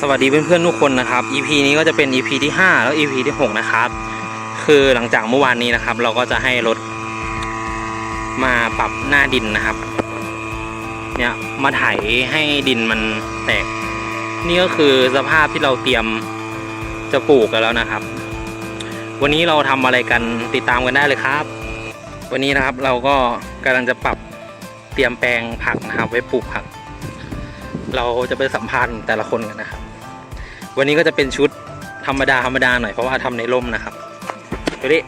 สวัสดีเพื่อนๆทุกคนนะครับ EP นี้ก็จะเป็น EP ที่ 5 แล้ว EP ที่ 6 นะครับ คือหลังจากเมื่อวานนี้นะครับ เราก็จะให้รถมาปรับหน้าดินนะครับ เนี่ยมาไถให้ดินมันแตก นี่ก็คือสภาพที่เราเตรียมจะปลูกกันแล้วนะครับ วันนี้เราทำอะไรกันติดตามกันได้เลยครับ วันนี้นะครับเราก็กำลังจะปรับเตรียมแปลงผักนะครับ ไว้ปลูกผัก เราจะไปสัมภาษณ์แต่ละคนกันนะครับ วันนี้ก็จะเป็นชุดธรรมดาธรรมดาหน่อยเพราะว่าทำในร่มนะครับเฮลี่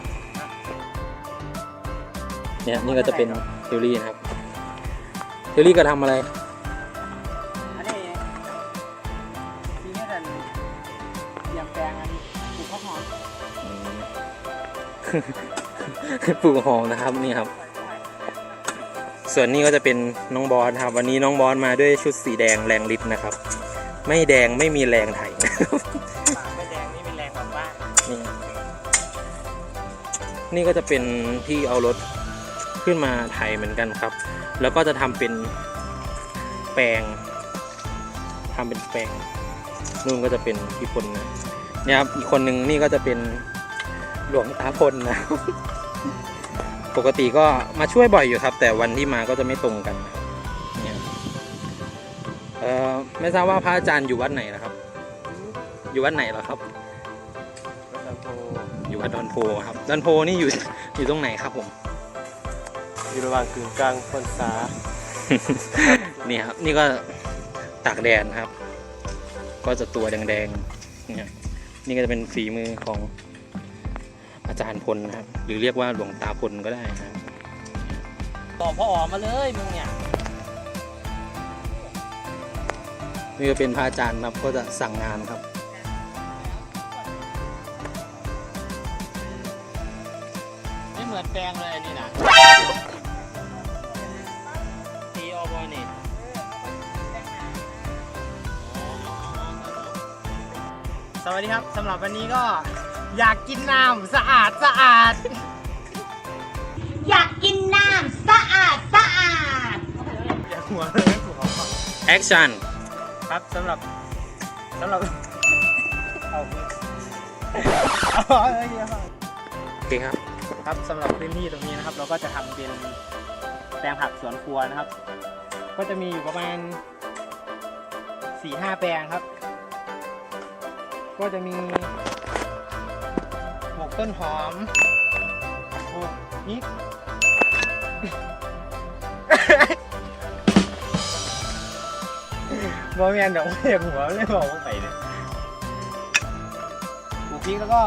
เนี่ยนี่ก็จะเป็นเฮลี่นะครับเฮลี่ก็ทำอะไรอันนี้ที่นี่ดันเตรียมแปลงอันปลูกข้าวหอมปลูกหอมนะครับนี่ครับ ส่วนนี้ก็จะเป็นน้องบอสครับ วันนี้น้องบอสมาด้วยชุดสีแดงแรงฤทธิ์นะครับ ไม่แดงไม่มีแรงไถนะครับไม่แดงนี่มีแรงบบว่านี่นี่ก็จะเป็นที่เอารถขึ้นมาไถเหมือนกันครับ แล้วก็จะทำเป็นแปลงทำเป็นแปลงนู่นก็จะเป็นพี่พลนะเนี่ยครับอีกคนหนึ่งนี่ก็จะเป็นหลวงตาพลนะ ปกติก็มาช่วยบ่อยอยู่ครับ แต่วันที่มาก็จะไม่ตรงกันนะครับเนี่ยเอ่อไม่ทราบว่าพระอาจารย์อยู่วัดไหนนะครับ อยู่วัดไหนเหรอครับรถลำโพงอยู่วัดดอนโพครับดอนโพนี่อยู่อยู่ตรงไหนครับผม อยู่ระหว่างกึ่งกลางพรรษานี่ครับนี่ก็ตากแดดนะครับ ก็จะตัวแดงๆเนี่ยนี่ก็จะเป็นฝีมือของอา จารย์พลนะครับ หรือเรียกว่าหลวงตาพลก็ได้นะครับต่อพ่อออกมาเลยมึงเนี่ยนี่ก็เป็นพระอาจารย์ครับก็จะสั่งงานครับไม่เหมือนแปลงเลยอันนี่นะตีออบอนี่สวัสดีครับสำหรับวันนี้ก็ อยากกินน้ำสะอาดสะอาด อยากกินน้ำสะอาดสะอาด อยากหัวเลยหัวแอคชั่นครับสำหรับสำหรับเอาเอาเอาเอาเอาโอเคครับ ครับสำหรับพื้นที่ตรงนี้นะครับ เราก็จะทำเป็นแปลงผักสวนครัวนะครับ ก็จะมีอยู่ประมาณสี่ห้าแปลงครับ ก็จะมีปลูก ต้นหอมปลูกพริกบอแมนเดี๋ยวไม่อยากหัวเลยบอกว่าไปเลยปลูกพริกแล้วก็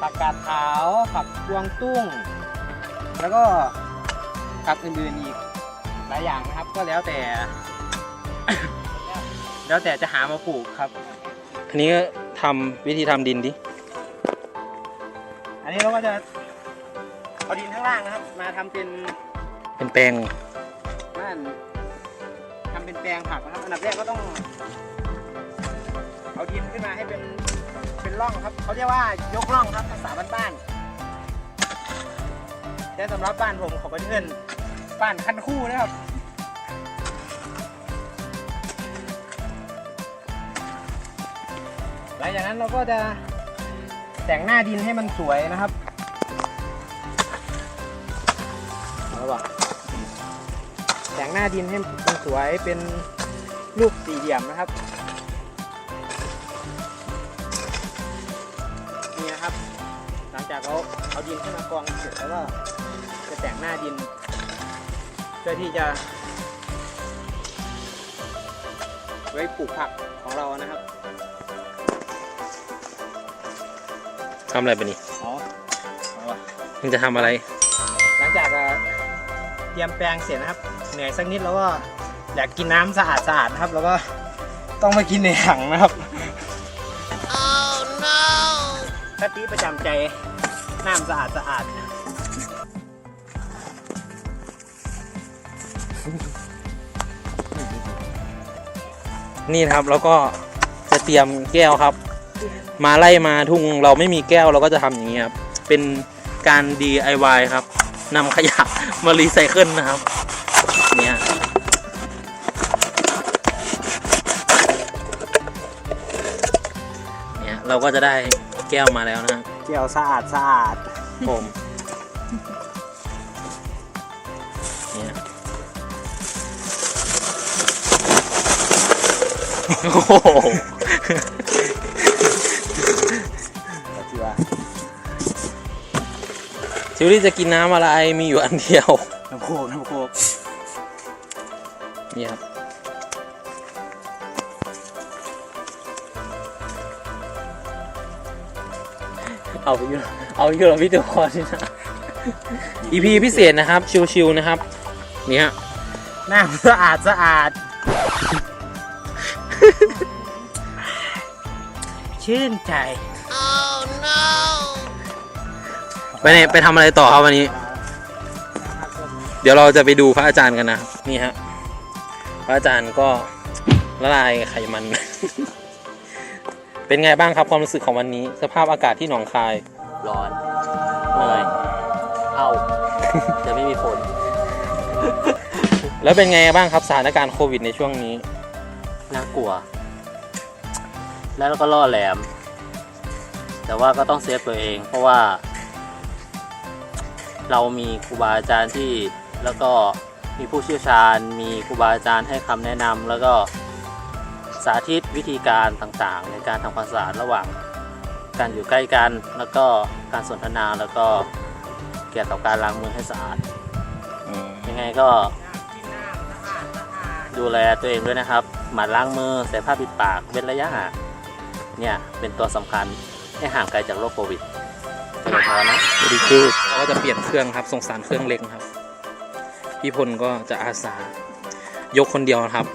ผักกาดขาวผักกวางตุ้ง แล้วก็ผักอื่นๆอีกหลายอย่างนะครับ ก็แล้วแต่ แล้วแต่จะหามาปลูกครับอันนี้ ทำวิธีทำดินดิอันนี้เราก็จะเอาดินข้างล่างนะครับ มาทำเป็นเป็นแปลงบ้านทำเป็นแปลงผักนะครับ อันดับแรกก็ต้อง เอาดินขึ้นมาให้เป็นเป็นร่องครับ เขาเรียกว่ายกร่องครับภาษาบ้านๆแต่สำหรับบ้านผมเขาก็เพื่อนบ้านคันคู่นะครับ หลังจากนั้นเราก็จะแต่งหน้าดินให้มันสวยนะครับเอาละวะแต่งหน้าดินให้มันสวยเป็นรูปสี่เหลี่ยมนะครับนี่นะครับ หลังจากเราเอาดินขึ้นมากองเสร็จแล้วก็จะแต่งหน้าดิน เพื่อที่จะ ไว้ปลูกผักของเรานะครับ ทำอะไรไปนี่อ๋อเอาวะมึงจะทำอะไร หลังจากเอ่อเตรียมแปลงเสร็จนะครับ เหนื่อยสักนิดแล้วก็อยากกินน้ำสะอาดสะอาดนะครับ แล้วก็ต้องมากินในถังนะครับ oh no คติประจำใจน้ำสะอาดสะอาดนี่นะครับแล้วก็จะเตรียมแก้วครับ มาไล่มาทุ่งเราไม่มีแก้วเราก็จะทำอย่างนี้ครับ เป็นการ DIY ครับนำขยะมารีไซเคิลนะครับ เนี่ยเนี่ยเราก็จะได้แก้วมาแล้วนะแก้วสะอาดสะอาดผมเนี่ยโอ้ ชิวลี่จะกินน้ำอะไรมีอยู่อันเดียวน้ำโคกน้ำโคกนี่ครับเอาไปอยู่เอาอยู่หรอพี่ตัวคอนี่นะ EP พิเศษนะครับ ชิวๆนะครับ นี่ฮะน้ำสะอาดสะอาด ชื่นใจ ไปไหนไปทำอะไรต่อครับวันนี้ เดี๋ยวเราจะไปดูพระอาจารย์กันนะครับนี่ฮะพระอาจารย์ก็ละลายไขมัน เป็นไงบ้างครับความรู้สึกของวันนี้ สภาพอากาศที่หนองคายร้อนเหนื่อยเอ้าจะไม่มีฝนแล้วเป็นไงบ้างครับสถานการณ์โควิดในช่วงนี้ น่ากลัว แล้วก็ล่อแหลม แต่ว่าก็ต้องเซฟตัวเอง เพราะว่า เรามีครูบาอาจารย์ที่แล้วก็มีผู้เชี่ยวชาญ มีครูบาอาจารย์ให้คำแนะนำแล้วก็สาธิตวิธีการต่างๆ ในการทำความสะอาดระหว่างการอยู่ใกล้กัน แล้วก็การสนทนาแล้วก็เกี่ยวกับการล้างมือให้สะอาดยังไงก็ดูแลตัวเองด้วยนะครับ หมั่นล้างมือใส่ผ้าปิดปากเว้นระยะห่างเนี่ยเป็นตัวสำคัญให้ห่างไกลจากโรคโควิด พรนะดีคือเราก็จะเปลี่ยนเครื่องครับสงสารเครื่องเล็กครับ พี่พลก็จะอาสายกคนเดียวนะครับ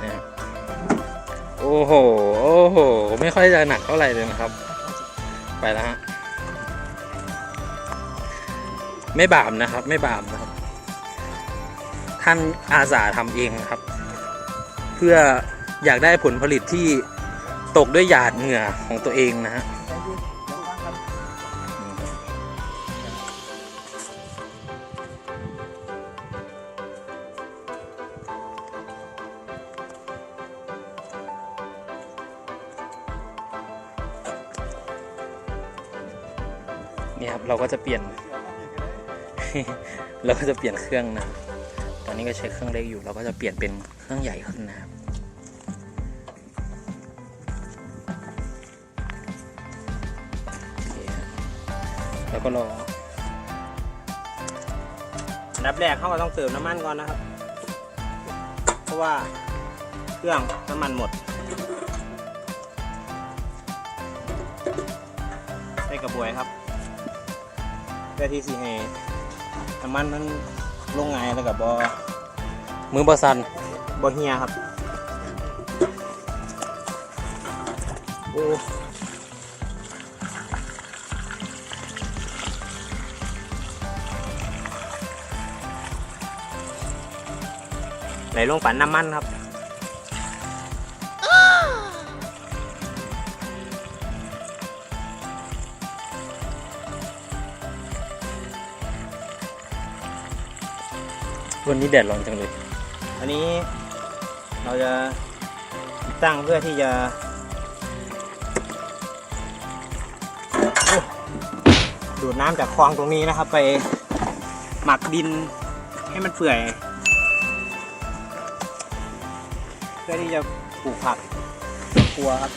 เนี่ยโอ้โห โอ้โห ไม่ค่อยจะหนักเท่าไหร่เลยนะครับ ไปแล้วฮะ ไม่บาปนะครับ ไม่บาปนะครับ ท่านอาสาทำเองนะครับ เพื่อ อยากได้ผลผลิตที่ตกด้วยหยาดเหงื่อของตัวเองนะฮะนี่ครับเราก็จะเปลี่ยน เราก็จะเปลี่ยนเครื่องนะ ตอนนี้ก็ใช้เครื่องเล็กอยู่ เราก็จะเปลี่ยนเป็นเครื่องใหญ่ขึ้นนะครับ แล้วก็รออันดับแรกเขาก็ต้องเติมน้ำมันก่อนนะครับ เพราะว่าเครื่องน้ำมันหมด ใส่กระบวยครับเพื่อที่สิให้น้ำมันมันลงไงแล้วกับบอมือบอสันบอเฮียครับ โอ้ ไหลลงปั่นน้ำมันครับวันนี้แดดร้อนจังเลย อันนี้เราจะตั้งเพื่อที่จะโอ้ดูดน้ำจากคลองตรงนี้นะครับ ไปหมักดินให้มันเปื่อย เพื่อที่จะปลูกผักสวนครัวครับ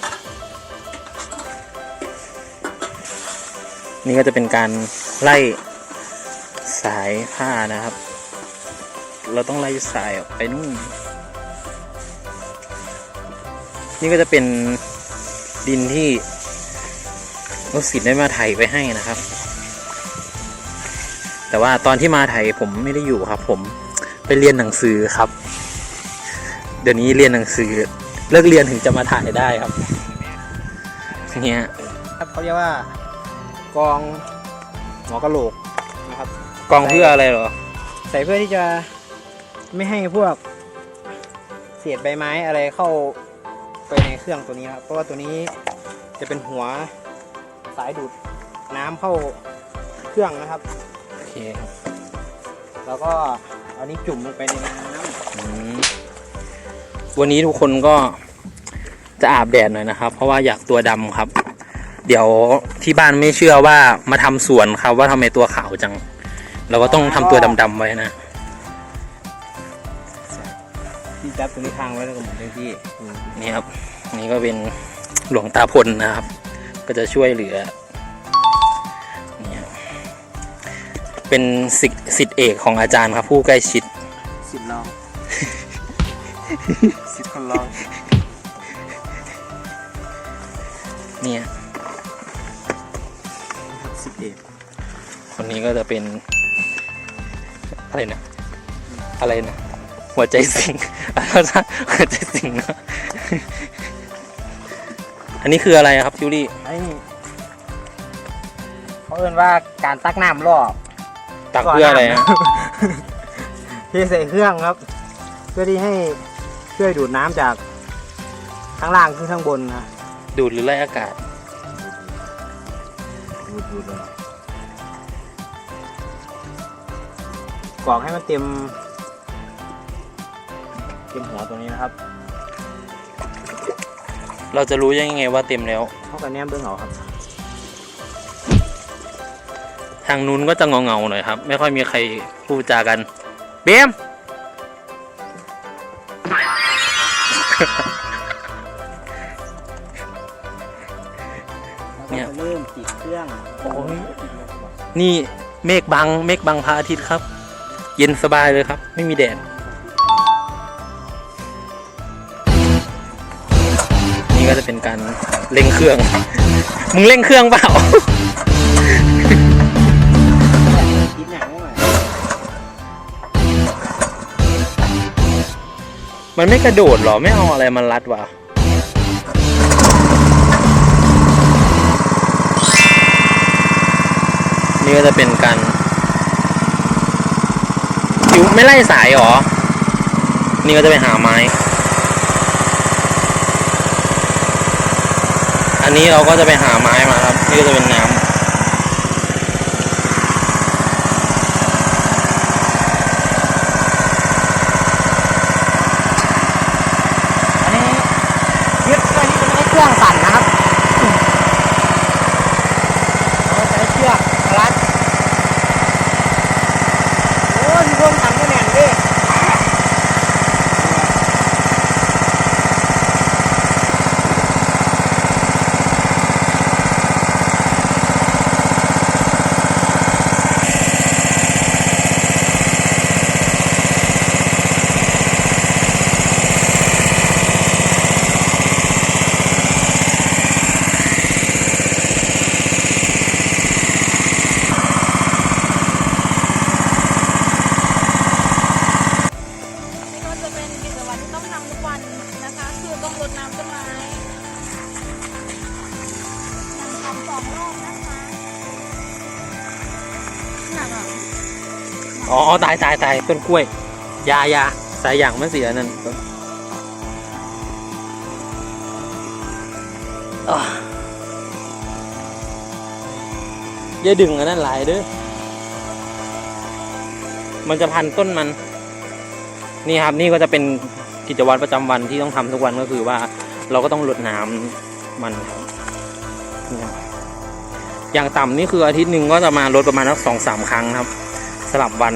นี่ก็จะเป็นการไล่สายผ้านะครับ เราต้องไล่สายออกไปนู่น นี่ก็จะเป็นดินที่ลูกศิษย์ได้มาไถไว้ให้นะครับ แต่ว่าตอนที่มาไถผมไม่ได้อยู่ครับ ผมไปเรียนหนังสือครับ ดี๋ยวนี้เรียนหนังสือ เลิกเรียนถึงจะมาถ่ายได้ครับเนี่ยครับเขาเรียกว่ากองหัวกะโหลกนะครับกองเพื่ออะไรเหรอ ใส่เพื่อที่จะไม่ให้พวกเศษใบไม้อะไรเข้าไปในเครื่องตัวนี้นะครับเพราะว่าตัวนี้จะเป็นหัวสายดูดน้ำเข้าเครื่องนะครับโอเคครับแล้วก็เอานี้จุ่มลงไปในน้ำอืม วันนี้ทุกคนก็จะอาบแดดหน่อยนะครับ เพราะว่าอยากตัวดำครับ เดี๋ยวที่บ้านไม่เชื่อว่ามาทำสวนครับ ว่าทำไมตัวขาวจัง เราก็ต้องทำตัวดำๆไว้นะพี่จับตัวนี้ทางไว้แล้วก็หมุนเต็มที่นี่ครับนี่ก็เป็นหลวงตาพลนะครับ ก็จะช่วยเหลือนี่ครับเป็นสิทธิ์สิทธิเอกของอาจารย์ครับ ผู้ใกล้ชิดสิบลอง สิบคนลอง เนี่ยสิบเอ็ดคนนี้ก็จะเป็น อะไรนะ อะไรนะ หัวใจสิงอะไรนะหัวใจสิงนะอันนี้คืออะไรครับทิวลี่ไอ้นี่เขาเรียกว่าการตักน้ำรอบตักเพื่ออะไรนะ เทใส่เครื่องครับ เพื่อที่ให้ ช่วยดูดน้ำจากข้างล่างขึ้นข้างบนนะดูดหรือไล่อากาศ ดูดดูดเลยกรอกให้มันเต็มเต็มหัวตัวนี้นะครับเราจะรู้ยังไงว่าเต็มแล้ว เท่ากับแนมเบื้องเอาครับ ทางนู้นก็จะเงาๆหน่อยครับ ไม่ค่อยมีใครพูดจากัน เบม นี่เมฆบังเมฆบังพระอาทิตย์ครับ เย็นสบายเลยครับ ไม่มีแดด นี่ก็จะเป็นการเร่งเครื่อง มึงเร่งเครื่องเปล่ามันไม่กระโดดหรอ ไม่เอาอะไรมันรัดวะ นี่ก็จะเป็นการอยู่ไม่ไล่สายหรอ นี่ก็จะไปหาไม้ อันนี้เราก็จะไปหาไม้มาครับ นี่ก็จะเป็นน้ำ ต้นกล้วย ยายาสายอย่างมันเสียนั่นอย่าดึงอันนั้นหลายเด้อมันจะพันต้นมัน นี่ครับนี่ก็จะเป็นกิจวัตรประจำวันที่ต้องทำทุกวันก็คือว่า เราก็ต้องรดน้ำมันครับอย่างต่ำนี่คืออาทิตย์หนึ่งก็จะมารดประมาณสักสองสามครั้งครับ สลับวัน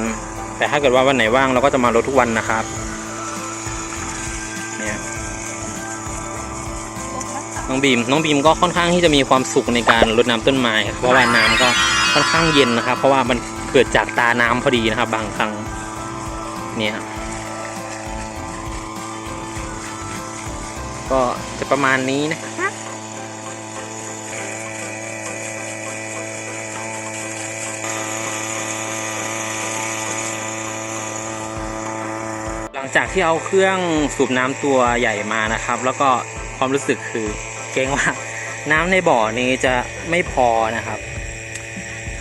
แต่ถ้าเกิดว่าวันไหนว่างเราก็จะมารดทุกวันนะครับเนี่ยน้องบีมน้องบีมก็ค่อนข้างที่จะมีความสุขในการรดน้ำต้นไม้เพราะว่าน้ำก็ค่อนข้างเย็นนะครับ เพราะว่ามันเกิดจากตาน้ำพอดีนะครับ บางครั้งเนี่ยก็จะประมาณนี้นะครับ จากที่เอาเครื่องสูบน้ำตัวใหญ่มานะครับ แล้วก็ความรู้สึกคือเกรงว่าน้ำในบ่อนี้จะไม่พอนะครับ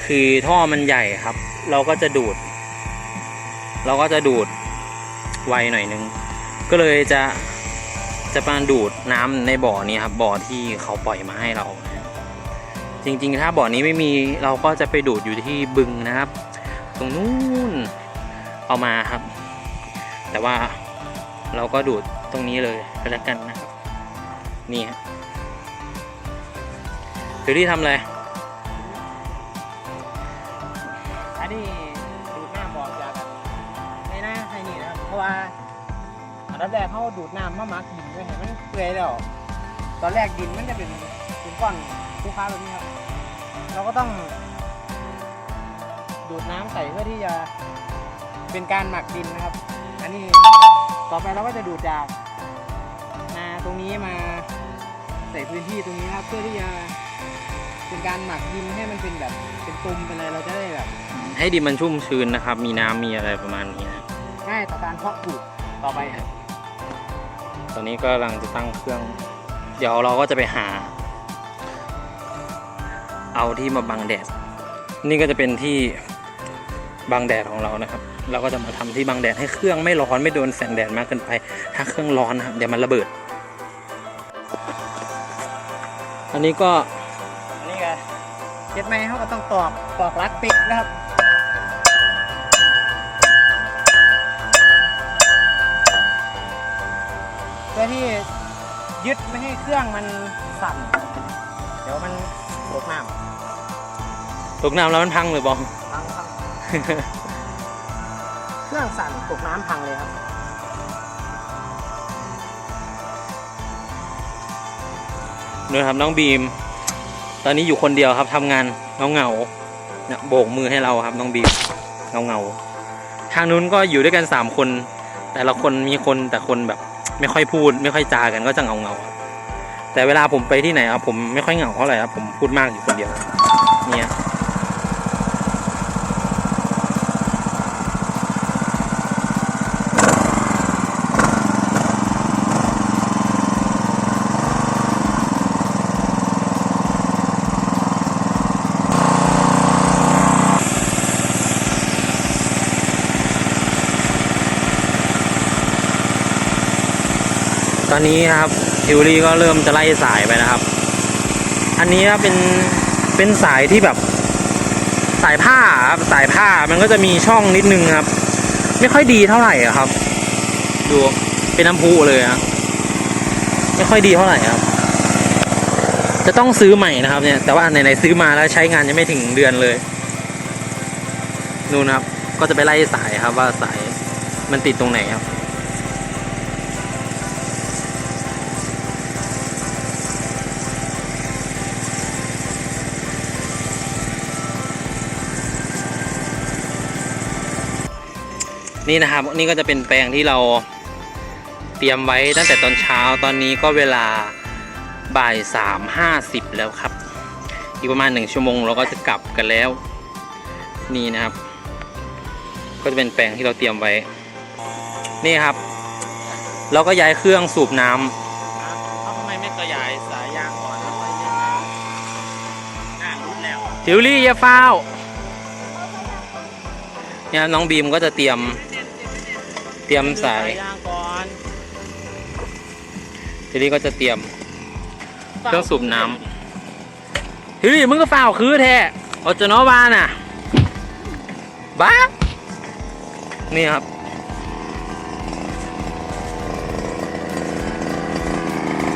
คือท่อมันใหญ่ครับ เราก็จะดูด เราก็จะดูดไวหน่อยนึง ก็เลยจะจะมาดูดน้ำในบ่อนี้ครับบ่อที่เขาปล่อยมาให้เรา จริง ๆ ถ้าบ่อนี้ไม่มีเราก็จะไปดูดอยู่ที่บึงนะครับ ตรงนู้นเอามาครับ แต่ว่าเราก็ดูดตรงนี้เลยก็แล้วกันนะครับ นี่ฮะเดี๋ยวที่ทำอะไรอันนี้ดูดน้ำบอกจากในหน้าให้นี่นะครับ เพราะว่าอันดับแรกเขาดูดน้ำมาหมักดินด้วยให้มันเปื่อยแล้ว ตอนแรกดินมันจะเป็นเป็นก้อนภูเขาแบบนี้ครับ เราก็ต้องดูดน้ำใส่เพื่อที่จะเป็นการหมักดินนะครับ นนี้ต่อไปเราก็จะดูดจากนาตรงนี้มาใส่พื้นที่ตรงนี้ครับเพื่อที่จะเป็นการหมักดินให้มันเป็นแบบเป็นตุ่มเป็นอะไรเราจะได้แบบให้ดินมันชุ่มชื้นนะครับ มีน้ำมีอะไรประมาณนี้นะง่ายต่อการเพาะปลูกต่อไปครับตอนนี้ก็กำลังจะตั้งเครื่อง เดี๋ยวเราก็จะไปหา เอาที่มาบังแดด นี่ก็จะเป็นที่บังแดดของเรานะครับ เราก็จะมาทำที่บังแดดให้เครื่องไม่ร้อนไม่โดนแสงแดดมากเกินไป ถ้าเครื่องร้อนนะครับเดี๋ยวมันระเบิด อันนี้ก็อันนี้ก็เจ็ดไม้เขาก็ต้องตอกตอกรัดปิดนะครับเพื่อที่ยึดไม่ให้เครื่องมันสั่น เดี๋ยวมันตกน้ำตกน้ำแล้วมันพังเลยบองพังครับเครื่อง สั่นตกน้ำพังเลยครับนู่นครับน้องบีม ตอนนี้อยู่คนเดียวครับทำงานเงาเงาเนี่ยโบกมือให้เราครับน้องบีมเงาเงาทางนู้นก็อยู่ด้วยกันสามคน แต่ละคนมีคนแต่คนแบบ ไม่ค่อยพูด ไม่ค่อยจากันก็จะเงาเงาแต่เวลาผมไปที่ไหนครับผมไม่ค่อยเหงาเท่าไหร่ครับผมพูดมากอยู่คนเดียวเนี่ย อนนี้ครับทิวลี่ก็เริ่มจะไล่สายไปนะครับ อันนี้ครับเป็นเป็นสายที่แบบสายผ้าครับสายผ้ามันก็จะมีช่องนิดนึงครับ ไม่ค่อยดีเท่าไหร่ครับ ดูเป็นน้ำพุเลยอะไม่ค่อยดีเท่าไหร่ครับ จะต้องซื้อใหม่นะครับเนี่ยแต่ว่าไหนๆซื้อมาแล้วใช้งานยังไม่ถึงเดือนเลยนู่นะครับ ก็จะไปไล่สายครับว่าสายมันติดตรงไหนครับ นี่นะครับนี่ก็จะเป็นแปลงที่เราเตรียมไว้ตั้งแต่ตอนเช้าตอนนี้ก็เวลาบ่ายสามห้าสิบแล้วครับ อีกประมาณหนึ่งชั่วโมงเราก็จะกลับกันแล้ว นี่นะครับ ก็จะเป็นแปลงที่เราเตรียมไว้ นี่ครับ เราก็ย้ายเครื่องสูบน้ำทำไมไม่ขยายสายยางก่อนแล้วค่อยเล่นน้ำน่ารุนแล้วทิวลี่อย่าเฝ้าเนี่ยน้องบีมก็จะเตรียมเตรียมสายยางก่อนทีนี้ก็จะเตรียม เครื่องสูบน้ำเฮ้ยมึงก็เปล่าคือแท้ออจนอบ้านอะ บ้า นี่ครับ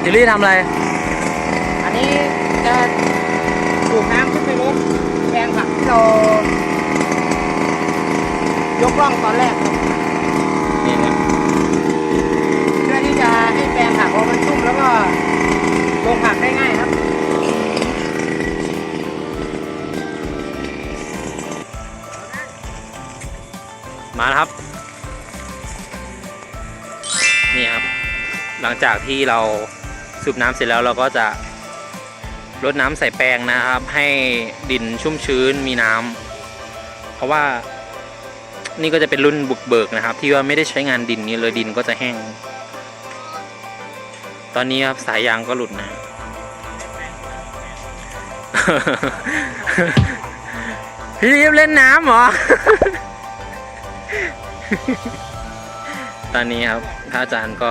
ทิลลี่ทำอะไร อันนี้จะสูบน้ำขึ้นไปรถแปลงผักที่เรายกล่องตอนแรกครับ นี่ครับเพื่อที่จะให้แปลงผักเรามันชุ่มแล้วก็ลงผักได้ง่ายครับมาแล้วครับ นี่ครับ หลังจากที่เราสูบน้ำเสร็จแล้วเราก็จะรดน้ำใส่แปลงนะครับ ให้ดินชุ่มชื้นมีน้ำเพราะว่า นี่ก็จะเป็นรุ่นบุกเบิกนะครับ ที่ว่าไม่ได้ใช้งานดินนี้เลยดินก็จะแห้ง ตอนนี้ครับสายยางก็หลุดนะพี่รีบเล่นน้ำเหรอ ตอนนี้ครับพระอาจารย์ก็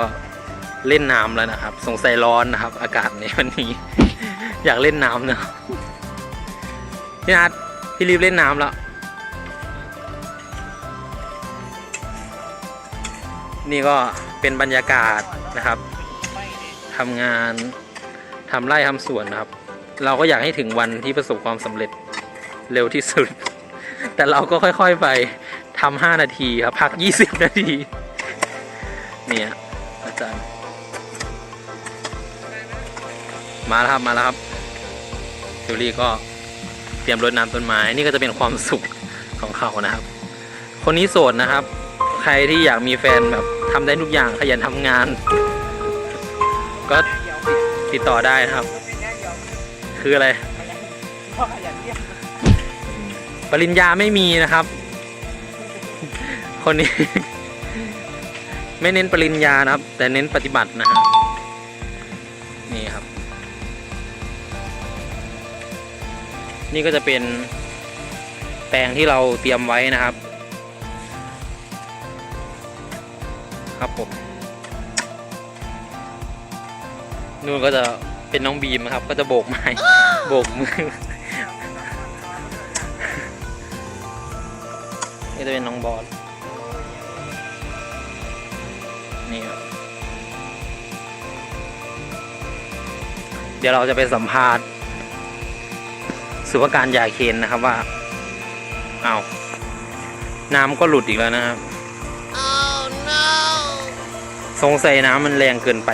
เล่นน้ำแล้วนะครับ สงสัยร้อนนะครับ อากาศในวันนี้ อยากเล่นน้ำนะพี่นัทพี่รีบเล่นน้ำแล้ว นี่ก็เป็นบรรยากาศนะครับทำงานทำไร่ทำสวนนะครับ เราก็อยากให้ถึงวันที่ประสบความสำเร็จเร็วที่สุด แต่เราก็ค่อยๆไปทำห้านาทีครับพักยี่สิบนาทีเนี่ยอาจารย์มาแล้วครับมาแล้วครับทิวลี่ก็เตรียมรดน้ำต้นไม้นี่ก็จะเป็นความสุขของเขานะครับ คนนี้โสดนะครับ ใครที่อยากมีแฟนแบบทำได้ทุกอย่างขยันทำงาน ก็ติดต่อได้นะครับ คืออะไร ปริญญาไม่มีนะครับ คนนี้ ไม่เน้นปริญญานะครับ แต่เน้นปฏิบัตินะครับนี่ครับ นี่ก็จะเป็นแปลงที่เราเตรียมไว้นะครับ ครับผมนู่นก็จะเป็นน้องบีมนะครับ ก็จะโบกไม้โบกมือนี่จะเป็นน้องบอสนี่ครับเดี๋ยวเราจะไปสัมภาษณ์สุภการยาเคนนะครับว่าอา้าวน้ำก็หลุดอีกแล้วนะครับ สงสัยน้ำมันแรงเกินไป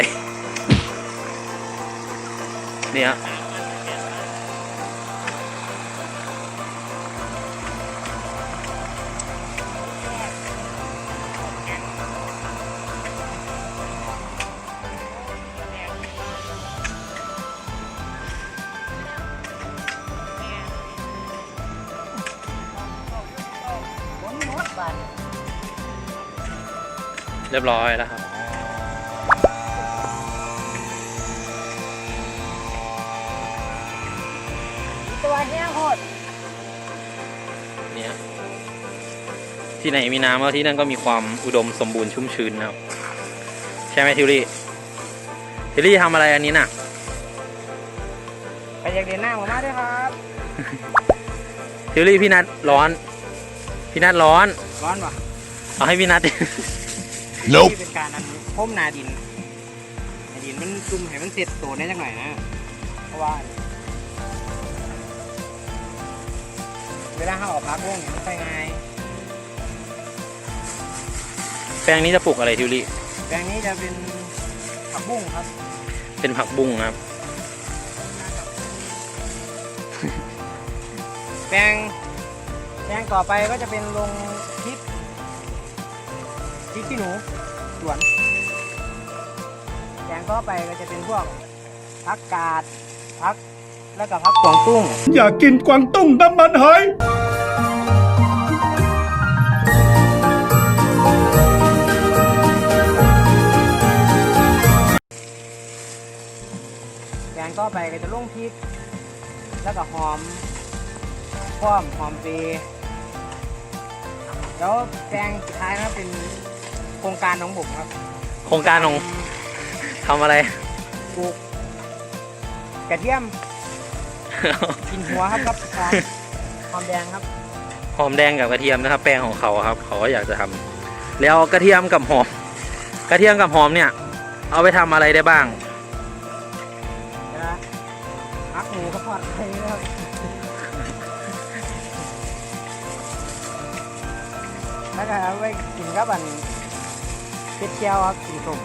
เนี่ยเรียบร้อยแล้วครับ ที่ไหนมีน้ำก็ที่นั่นก็มีความอุดมสมบูรณ์ชุ่มชื้นนะครับ ใช่ไหมทิวลี่ทิวลี่ทำอะไรอันนี้น่ะใครอยากเรียนหน้าผมมาด้วยครับ ทิวลี่พี่นัดร้อน พี่นัดร้อน ร้อนปะเอาให้พี่นัดนี่เป็นการอันพ่มนาดินนาดินมันจุ่มให้มันเสร็จตัวได้จังหน่อยนะ เพราะว่า เวลาเขาออกพักวงเนี่ยมันไปไงแป ลงนี้จะปลูกอะไรทิวลี่แปลงนี้จะเป็นผักบุ้งครับเป็นผักบุ้งนะครับ แปลงแปลงต่อไปก็จะเป็นลงพริกพริกขี้หนูสวนแปลงต่อไปก็จะเป็นพวกผักกาดผักแล้วก็ผักกวางตุ้งอยากกินกวางตุ้งน้ำมันหอย ไปก็จะลงพริก แล้วก็หอมพร้อมหอมเปรย์แล้วแปลงสุดท้ายนะครับเป็นโครงการของผมครับโครงการของทำอะไรปลูกกระเทียม กินหัวครับครับหอมหอมแดงครับ หอมแดงกับกระเทียมนะครับ แปลงของเขาครับ เขาก็อยากจะทำแล้วกระเทียมกับหอม กระเทียมกับหอมเนี่ย เอาไปทำอะไรได้บ้าง แล้วก็เอาไว้กินกับอันเป็ดแก้วครับกินส้ม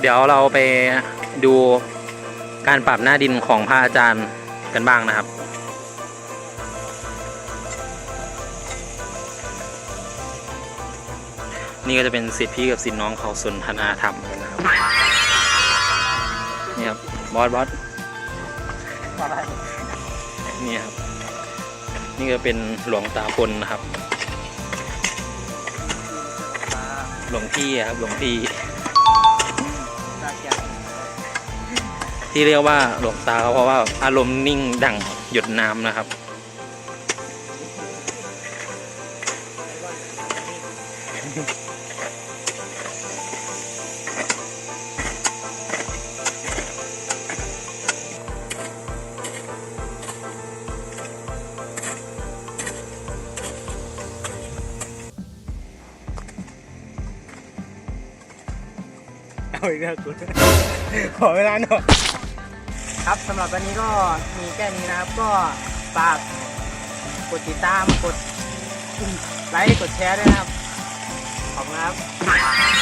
เดี๋ยวเราไปดูการปรับหน้าดินของพระอาจารย์กันบ้างนะครับ นี่ก็จะเป็นสิทธิพี่กับสิทธิน้องเขาสนทนาธรรมกันนะครับนี่ครับบอสบอสอะไรนี่ครับ นี่ก็เป็นหลวงตาพลนะครับ หลวงพี่ครับหลวงพี่ ที่เรียกว่าหลวงตาเขาเพราะว่าอารมณ์นิ่งดั่งหยดน้ำนะครับ อีกนะคุณขอเวลาหน่อยครับสำหรับวันนี้ก็มีแค่นี้นะครับ ก็ฝากกดติดตามกดไลค์กดแชร์ด้วยนะครับขอบคุณครับ